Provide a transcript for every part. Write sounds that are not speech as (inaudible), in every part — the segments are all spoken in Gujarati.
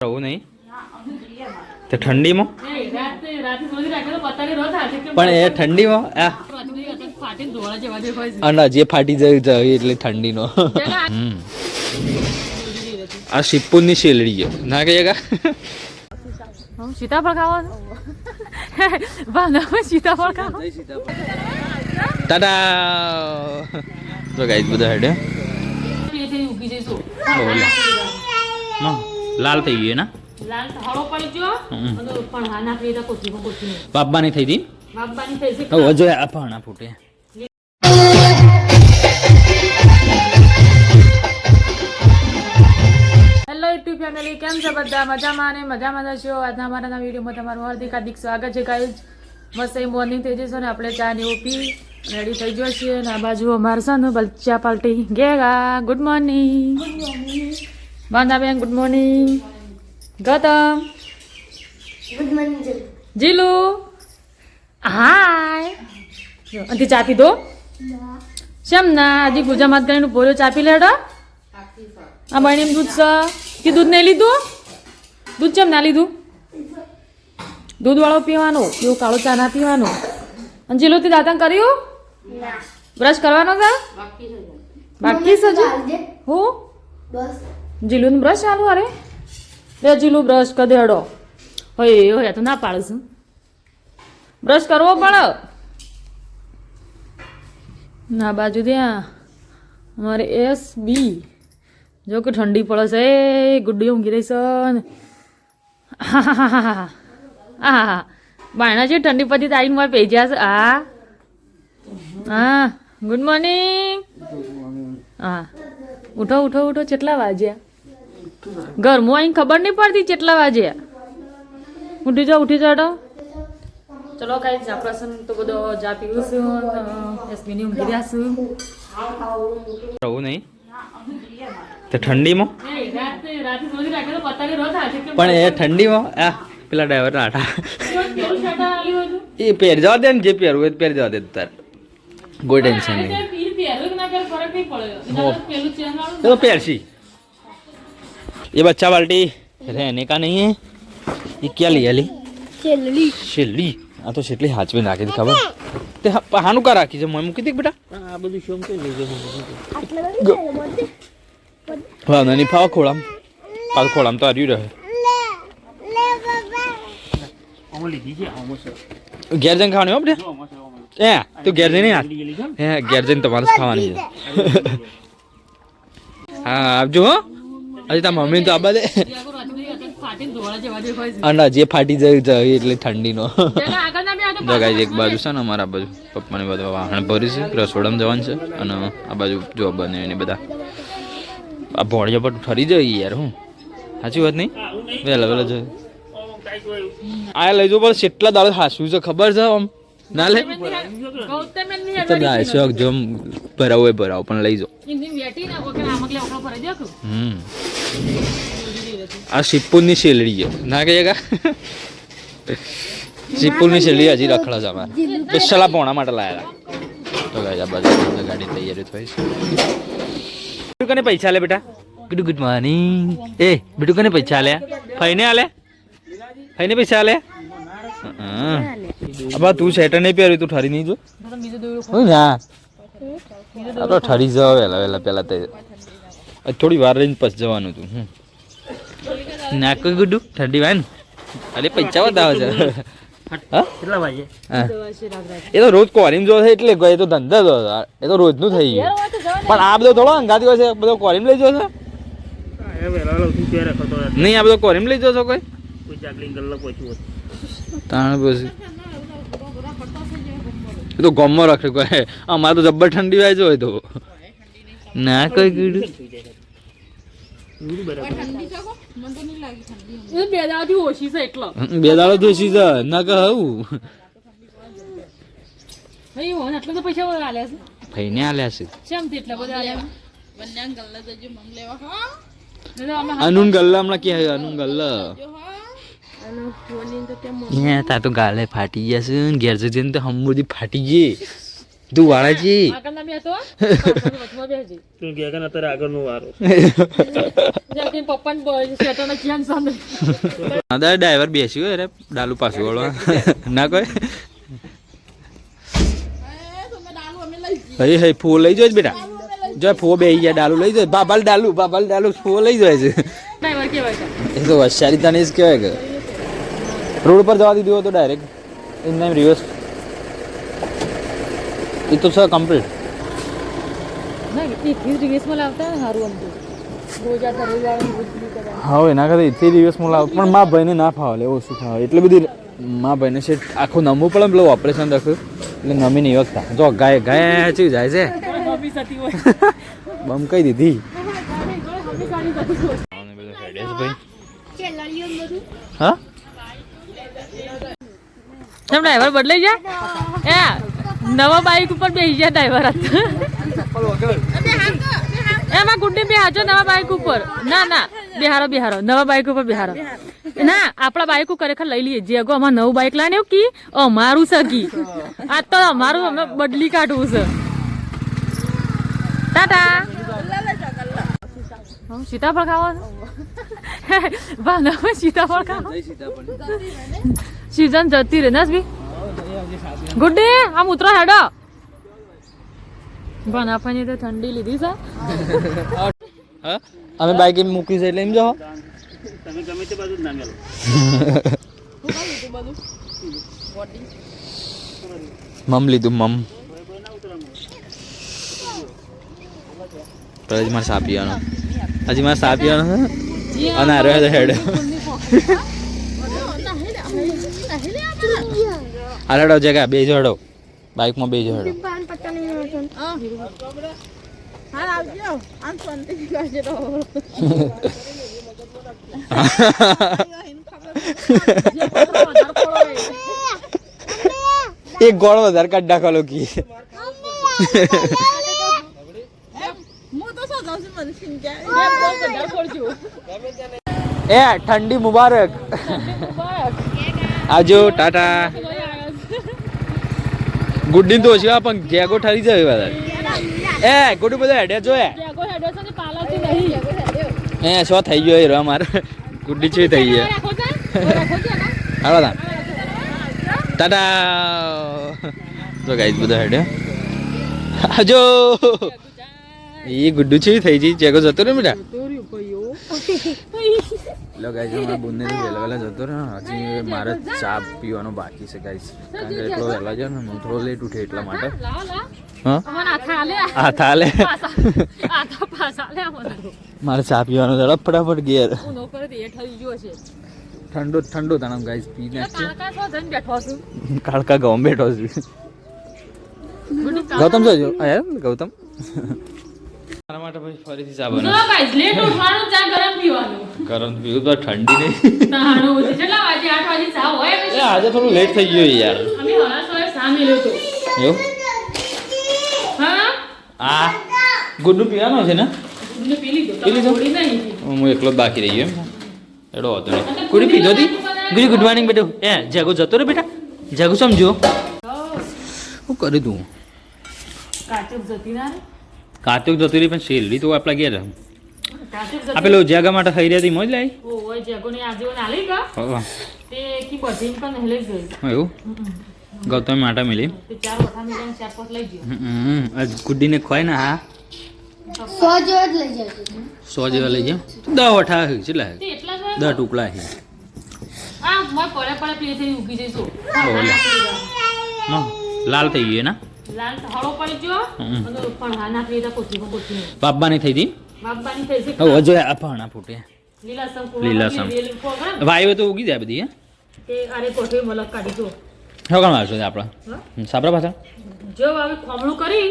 રહું નહીં? તો ઠંડીમાં? પણ પણ એ ઠંડીમાં આ. ફાટીને ધોળા જેવા દેખાય છે અને જે ફાટી જાય એટલે ઠંડીનો હમ. આ શિવપુરની શેલડી છે? ના કહીએ કા સીતાફળ ખાવા. સીતાફળ ખાવા ટાટા! તો ગાઈસ બધા હેડે. ઉગી જઈશું. લાલ થઈ ગઈ ના? લાલ હળો પડી ગયો. પણ બાપાની થઈ હતી બાપાની થઈ છે હવે જો આ પાણા ફૂટે. હેલો યુટ્યુબ ફેમિલી કેમ છો બધા? મજામાં અને મજામાં જશો છો આજના અમારા નવા વિડીયોમાં તમારું હાર્દિક હાર્દિક સ્વાગત છે ગાઈઝ મસ્ત એ મોર્નિંગ થઈ જશે ને આપણે ચા ને એવું પી રેડી થઈ જશે અને આ બાજુ અમારે છે ને બલચા પાર્ટી ગેગા good morning બાંધાબેન good morning Gautam good morning Jilu hi જો, અંતિ ચા પીધો શેમ ના હજી ગુજામાં કરીને બોલ્યો ચા પી લેડો આ બહેણી દૂધ છે કે દૂધ નહીં લીધું દૂધ ચેમ ના લીધું દૂધ વાળો પીવાનો એવું કાળો ચા ના પીવાનો અને જીલુ તે દાંતણ કર્યું બ્રશ કરવાનો છે બાકી છે હું બસ જીલુનું બ્રશ ચાલુ અરે બે જીલું બ્રશ કદેડો. દેડો હોય હોય તો ના પાડું બ્રશ કરવો પડે. ના, બાજુ ત્યાં. અમારે એસ બી જો કે ઠંડી પડે છે. એ, ગુડ્ડી ઊંઘી રહી છે હા હા હા હા હા. હા બાયણા છે ઠંડી પછી તારી મારે ગયા છે. હા. હા. ગુડ મોર્નિંગ હા. ઉઠો ઉઠો ઉઠો. કેટલા વાગ્યા? ઘરમાં અહીં ખબર નહીં પડતી કેટલા વાજે ઉઠી જાઓ ઉઠી તો. ચલો કાંઈ પ્રસંગ તો બધો જા પીવું છું એસબીની ઊંઘી રહ્યા છું. રહું નહીં. તો ઠંડીમાં? પણ એ ઠંડીમાં? આ પેલા ડ્રાઈવર આઠા એ પહેર જવા દે ને જે પહેરવું હોય તે પહેર જવા દે તાર. કોઈ ટેન્શન નહીં. પહેરશી. ये बच्चा बाल्टी रहने का नहीं है ये क्या लिया ली છેલ્લી શેલી આ તો શેટલી હાચવી નાખી હતી ખબર તે હા- હાનું કા રાખી છે મોય મૂકી હતી કે બેટા હા નાની ફાવા ખોળામ પાછું ખોળામ તો હાર્યું રહે ઘેર જઈને ખાવાની હો બેટા એ તું ઘેર જઈને આ હે ઘેર જઈને તમારે જ ખાવાની છે હા આવજો હો હજી તાર મમ્મી તો આબા દે. અને જે ફાટી જાય જાય એટલે ઠંડીનો. પેલા આગળના બે આગળ જો ગાઈઝ એક બાજુ છે ને અમારા બાજુ. પપ્પાની બધા વાહણ ભર્યું છે, રસોડામાં જવાનું છે. અને આ બાજુ જો બને એને બધા. આ ભોળિયા પર ઠરી જાય યાર, હું. સાચી વાત નહીં? વહેલા વહેલા જાય આ લઈ જવું પડે કેટલા દાડો હાસવું છે, ખબર છે આમ? ના લે? ગૌતમ તો શોખ જો ભરાવો એ ભરાવો પણ લઈ જાઓ. હમ. આ શિવપુરની શેલડી છે. ના કહીએ કા? શિવપુરની શેલડી હજી રખડા છે અમારે. સ્પેશિયલ આ પોણા માટે લાયેલા તો ગાય આ બધા ગાડી તૈયારી થઈ છે. કને પૈસા લે બેટા? Good good morning. એ બેટુ કને પૈસા લે ફઈને આલે? ફઈને પૈસા આલે? અબા તું સ્વેટર નહીં પહેર્યું તું ઠરી નહીં જો. તો બીજું દોડું હોય ના. આ તો ઠરી જાવ વહેલા વહેલા પહેલા તે. થોડી વાર રહીને પછી જવાનું તું હમ. ના કોઈ ગુડ્ડુ ઠંડી વાય ને અરે પૈસા બતાવે છે. હા? હા. એ તો રોજ કોરીમ જો છે એટલે એ તો ધંધા તો હતો. એ તો રોજનું થઈ ગયું. પણ આ બધો થોડો અંગાતી હોય છે બધો કોરિમ લઈ જો નથી નહીં આ બધો કોરિમ લઈ જો છો કોઈ ત્રણ તાણ પછી. એ તો ગમમાં રાખે કોઈ. અમારે તો જબ્બર ઠંડી વાય હોય તો. ના કોઈ કીધું. બે દાવાથી ઓછી છે એટલો. બે દાડો દોશી છે. ના કહું. હું આટલા તો પૈસા બધા આલ્યા છે. ભાઈને આલ્યા છે. શેમ એટલા બધા આલ્યા? બંને અનુન ગલ્લા હમણાં કે અનુન ગલ્લા. હે તા તો ગાલે ફાટી ગયા છે ને ઘેર જઈને તો હમુદી ફાટી ગઈ. તું વાળાજી. તું ગયા કે અત્યારે આગળનો વારો. દાદા ડ્રાઈવર બેસી હોય રે ડાલુ પાછું વળવા. ના કોઈ? હઈ હઈ ફૂ લઈ જોઈશ બેટા. જો ફો બે ગયા ડાલુ લઈ જાય બાબાલ ડાલુ બાબાલ ડાલુ ફો લઈ જાય છે? ડ્રાઈવર એ તો વસારી તને જ કહેવાય કે. રોડ પર જવા દીધું હતું ડાયરેક્ટ ઇન એમ રિવર્સ એ તો કમ્પ્લીટ સારું આમ તો રોજ આ રવિવારની રોજ પેલું કરવાનું. હા એના કરતા એથી દિવસ લાવું પણ મા ભાઈને ના ફાવે એવું શું ખાવે એટલે બધી મા ભાઈને છે આખું નમવું પડે પેલું ઓપરેશન રાખ્યું એટલે નમી નહીં વખતા જો ગાય ગાય ચી જાય છે બમ કહી દીધી હા કેમ ડ્રાઈવર બદલાઈ જા એ નવા બાઈક ઉપર બેસી ગયા ડ્રાઈવર એમાં ગુડ્ડી બેહાજો નવા બાઈક ઉપર. ના ના બિહારો બિહારો નવા બાઈક ઉપર બિહારો. ના આપણા બાઈક ખરેખર લઈ લઈએ. જે અગો અમાર નવું બાઈક લાવીને એવું કી અમારું છે કી. આ તો અમારું અમે બદલી કાઢવું છે. ટાટા. સીતાફળ ખાવા ભાવના (laughs) સીતાફળ ખાવા. સીઝન જતી રહે નાસ ભી ગુડ ડે આમ ઉતરો હેડો. બનાફાની તો ઠંડી લીધી છે. અમે બાઈક એમ મૂકી છે એટલે એમ જો તમે ગમે તે બાજુ ના મેલો. મમ લીધું મમ. તો હજી મારે સા પીવાનો હજી મારે સા પીવાનો અને આ રહ્યો હેડ. હાલડો જગા બે જડો? બાઇકમાં બે જોડો. (laughs) એક ગોળ વધારે કાઢ નાખો લોકી (laughs) એ ઠંડી મુબારક. આજો ટાટા. ગુડ્ડી તો ઓછી પણ ગેગો ઠરી જાય બધા એ ગુડુ બધા હેડે જો એ? એ શું થઈ ગયો એ રો મારે ગુડ્ડી છે થઈ ગયો. હાલો તા ટાટા. તો ગાઈસ બધા હેડે આજો એ ગુડ્ડુ છે થઈ જઈ ચેકો જતો રે બેટા. (laughs) લો ગાઈસ બોનને તો વહેલા વહેલા જતો રહ્યો. હજી મારે ચા પીવાનો બાકી છે ગાઈસ કારણ કે એટલો વહેલા છે ને હું થોડો લેટ ઉઠે એટલા માટે. હા આ થાલે (laughs) મારે ચા પીવાનો જરા ફટાફટ ગેર ઠંડો ઠંડો તણમ ગાઈસ પી નાખીએ કાળકા ગામ બેઠો છું. ગૌતમ જોજો ગૌતમ? મારા માટે પછી ફરીથી ચા બને ગરમ પીવું તો ઠંડી નહીં. એ આજે થોડું લેટ થઈ ગયું યાર. એવું? આ ગુડુ પીવાનો છે ને? પી લીધો? હું એકલો બાકી રહી ગયો એમ. એડો હતો ને ગુડી પીધો હતી ગુડી ગુડ મોર્નિંગ બેટો. એ જાગો જતો રે બેટા. જાગો સમજો. શું કરી તું? કાચક જતી રહી પણ શેરડી તો આપણા ઘેર. આ પેલો જાગા માટે ખાઈ રહ્યા હતી મોજ લાઈ એવું? ગૌતમ માટે મિલી. તે ચાર વઠા મિલાઈને ચાર પાંચ લઈ ગયો. હમ, આજ ગુડ્ડીને ખવાય ને હા? સો જેવા લઈ જાય સો જેવા લઈ ગયા દસ અઠા છે કેટલા છે તે એટલા જ દસ ટુકડા છે લાલ થઈ ગયું ના લાલ હળો પડી ગયો હમ. બાબાની થઈ હતી બાપાની થઈ છે હવે જો આ પાણા ફૂટે. લીલાસમ લીલાસમ. રેલી કોણ વાયુ તો ઉગી જાય બધી હે? કામ આવશો આપણા? હા? પાછા? જો હવે ખમણું કરી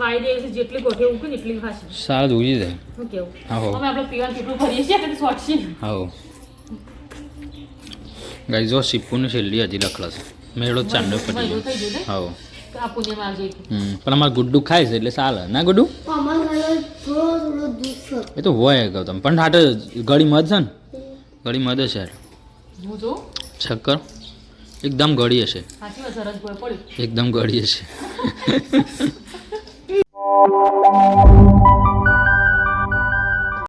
વાઈ દે જેટલી કોઠે ઉગી એટલી ખાશે. સારું ઉગી જાય. કેવું? હા, હો. અમે આપણે પીવાનું કેટલું ભરીએ છીએ કે શોર્ટ છે હા ગાઈ સિપ્પુની છેલ્લી હજી લખલા છે. મેળો ચાંડો ચાંદો પડી હા પણ અમારે ગુડ્ડુ ખાય છે એટલે ચાલે. ના ગુડ્ડુ? અમાર ઘરે થોડો થોડો દૂધ છે. એ તો હોય ગૌતમ પણ હાટે ગળી મધ છે ને? ગળી મધ હશે. શક્કર? એકદમ ગળી હશે. એકદમ ગળી હશે. (laughs)